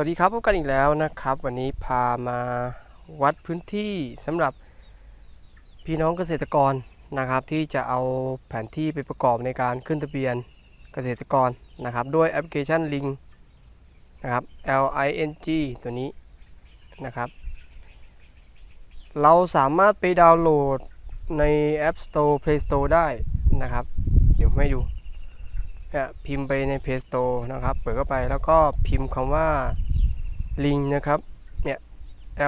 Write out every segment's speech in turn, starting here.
วัสดีครับพบกันอีกแล้วนะครับ วันนี้พามาวัดพื้นที่สำหรับพี่น้องเกษตรกรนะครับ ที่จะเอาแผนที่ไปประกอบในการขึ้นทะเบียนเกษตรกรนะครับ ด้วยแอปพลิเคชัน Link นะครับ L I N G ตัวนี้นะครับ เราสามารถไปดาวน์โหลดใน App Store Play Store ได้นะครับ เดี๋ยวให้ดูเนี่ยพิมพ์ไปใน Play Store นะครับ เปิดเข้าไปแล้วก็พิมพ์คำว่า ลิงนะครับเนี่ย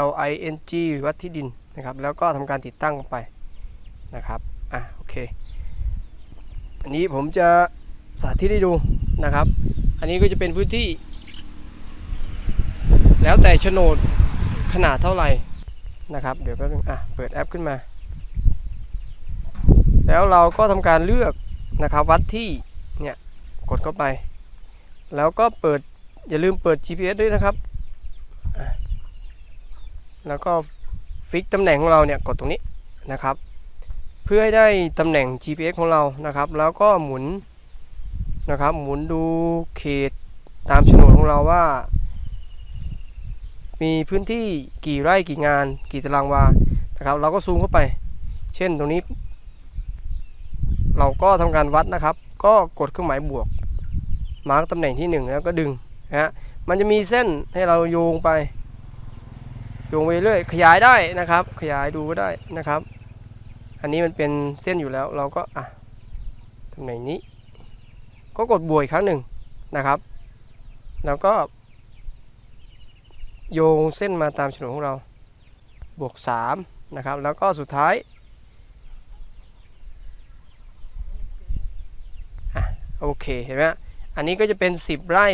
L I N G วัดที่ดินนะครับ แล้วก็ทำการติดตั้งไปนะครับอะโอเค อันนี้ผมจะสาธิตให้ดูนะครับ อันนี้ก็จะเป็นพื้นที่ แล้วแต่โฉนดขนาดเท่าไหร่นะครับ เดี๋ยวแป๊บนึงอะเปิดแอปขึ้นมา แล้วเราก็ทำการเลือกนะครับวัดที่เนี่ยกดเข้าไป แล้วก็เปิดอย่าลืมเปิด GPS ด้วยนะครับ แล้วก็ฟิกตำแหน่งของเราเนี่ยกดตรงนี้นะครับ เพื่อให้ได้ตำแหน่ง GPS ของเรานะครับ แล้วก็หมุนนะครับ หมุนดูเขตตามโฉนดของเราว่า มีพื้นที่กี่ไร่กี่งาน กี่ตารางวานะครับ เราก็ซูมเข้าไป เช่นตรงนี้ เราก็ทำการวัดนะครับ ก็กดเครื่องหมายบวก มาร์กตำแหน่งที่ 1 แล้วก็ดึงนะฮะมันจะมีเส้นให้เราโยงไป โยงไปเรื่อยขยายได้นะครับ ขยายดูก็ได้นะครับ อันนี้มันเป็นเส้นอยู่แล้วเราก็อะตำแหน่งนี้ ก็กดบวกครั้งหนึ่งนะครับ แล้วก็ โยงเส้นมาตามฉนดของเรา บวก3นะครับ แล้วก็สุดท้ายโอเคเห็นไหมอันนี้ก็จะเป็น 10 ไร่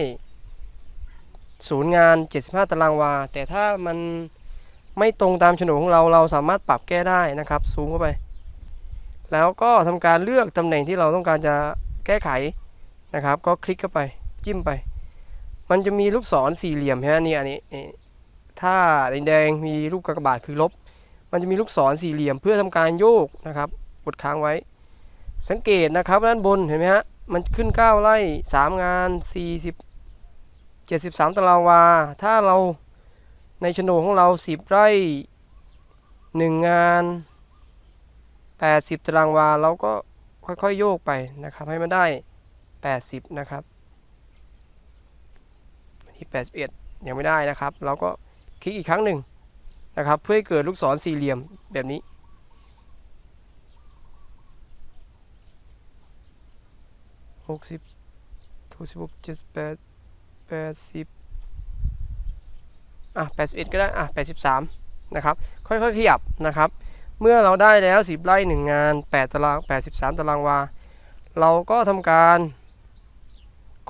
ศูนย์งาน 75 ตารางวา แต่ถ้ามัน ไม่ตรงตามโฉนดของเราเราสามารถปรับแก้ได้นะครับ ซูมเข้าไป แล้วก็ทำการเลือกตำแหน่งที่เราต้องการจะแก้ไขนะครับ ก็คลิกเข้าไปจิ้มไป มันจะมีลูกศรสี่เหลี่ยมฮะนี่อันนี้ถ้าแดงๆมีรูปกากบาทคือลบ มันจะมีลูกศรสี่เหลี่ยมเพื่อทำการโยกนะครับกดค้างไว้ สังเกตนะครับด้านบนเห็นไหมฮะมันขึ้น 9 ไร่ 3 งาน 40 73 ตารางวา ถ้าเรา ในโฉนดของเรา 10 ไร่ 1 งาน 80 ตารางวาเราก็ค่อยๆโยกไปนะครับ ให้มันได้ 80 นะครับอันนี้81 ยังไม่ได้นะครับ เราก็คลิกอีกครั้งหนึ่งนะครับ เพื่อให้เกิดลูกศรสี่เหลี่ยมแบบนี้หกสิบหกสิบหกเจ็ดแปดแปดสิบ อะแปดสิบเอ็ดก็ได้อะแปดสิบสามนะครับ ค่อยๆขยับนะครับ เมื่อเราได้แล้วสิบไร่หนึ่งงานแปดตารางแปดสิบสามตารางวา เราก็ทำการ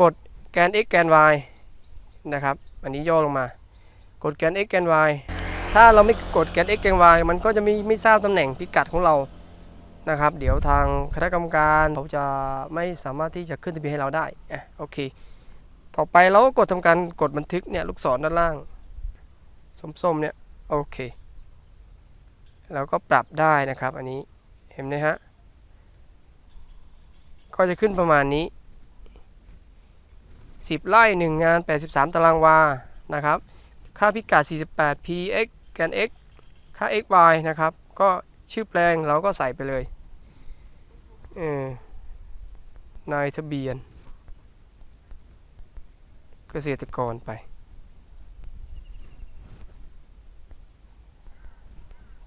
กดแกน x แกน y นะครับ อันนี้ย่อลงมา กดแกน x แกน y ถ้าเราไม่กดแกน x แกน y มันก็จะไม่ไม่ทราบตำแหน่งพิกัดของเรา นะครับ เดี๋ยวทางคณะกรรมการเขาจะไม่สามารถที่จะขึ้นทะเบียนให้เราได้อะโอเค ต่อไปเราก็กดทำการกดบันทึกเนี่ยลูกศรด้านล่าง ส้มๆเนี่ยโอเค เราก็ปรับได้นะครับอันนี้เห็นไหมฮะ ก็จะขึ้นประมาณนี้ 10 ไร่ 1 งาน 83 ตารางวา นะครับ ค่าพิกัด 48 px แกน x ค่า xy นะครับ ก็ชื่อแปลงเราก็ใส่ไปเลยเออนายทะเบียน เกษตรกรไป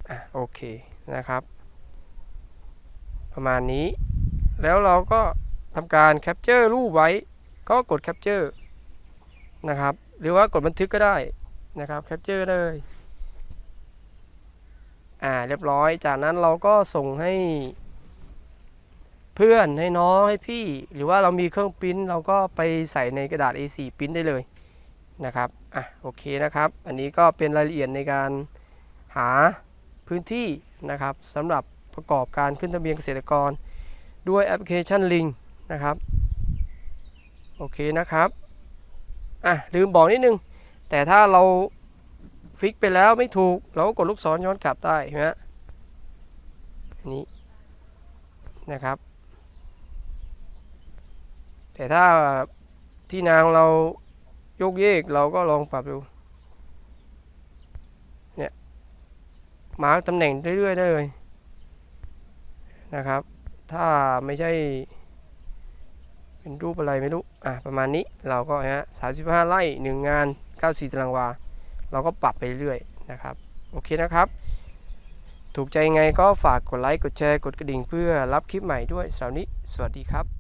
อะ โอเคนะครับ ประมาณนี้ แล้วเราก็ทำการแคปเจอร์รูปไว้ ก็กดแคปเจอร์นะครับ หรือว่ากดบันทึกก็ได้นะครับแคปเจอร์เลยอ่าเรียบร้อย จากนั้นเราก็ส่งให้เพื่อนให้น้องให้พี่ หรือว่าเรามีเครื่องปริ้นเราก็ไปใส่ในกระดาษ A4 ปริ้นได้เลยนะครับ อะ โอเคนะครับ อันนี้ก็เป็นรายละเอียดในการหา พื้นที่นะครับสำหรับประกอบการขึ้นทะเบียนเกษตรกร ด้วยแอปพลิเคชัน Link นะครับโอเคนะครับอะลืมบอกนิดนึง แต่ถ้าเราฟิกไปแล้วไม่ถูก เราก็กดลูกศรย้อนกลับได้เห็นไหมฮะนี้นะครับ แต่ถ้าที่นาของเรายกเยกเราก็ลองปรับดู เนี่ย มาร์กตำแหน่งเรื่อยๆได้เลยนะครับ ถ้าไม่ใช่ เป็นรูปอะไรไม่รู้ อะ ประมาณนี้เราก็ฮะสามสิบห้าไร่หนึ่งงานเก้าสี่ตารางวา เราก็ปรับไปเรื่อยนะครับ โอเคนะครับ ถูกใจยังไงก็ฝากกดไลค์ กดแชร์ กดกระดิ่งเพื่อรับคลิปใหม่ด้วยสำหรับวันนี้ สวัสดีครับ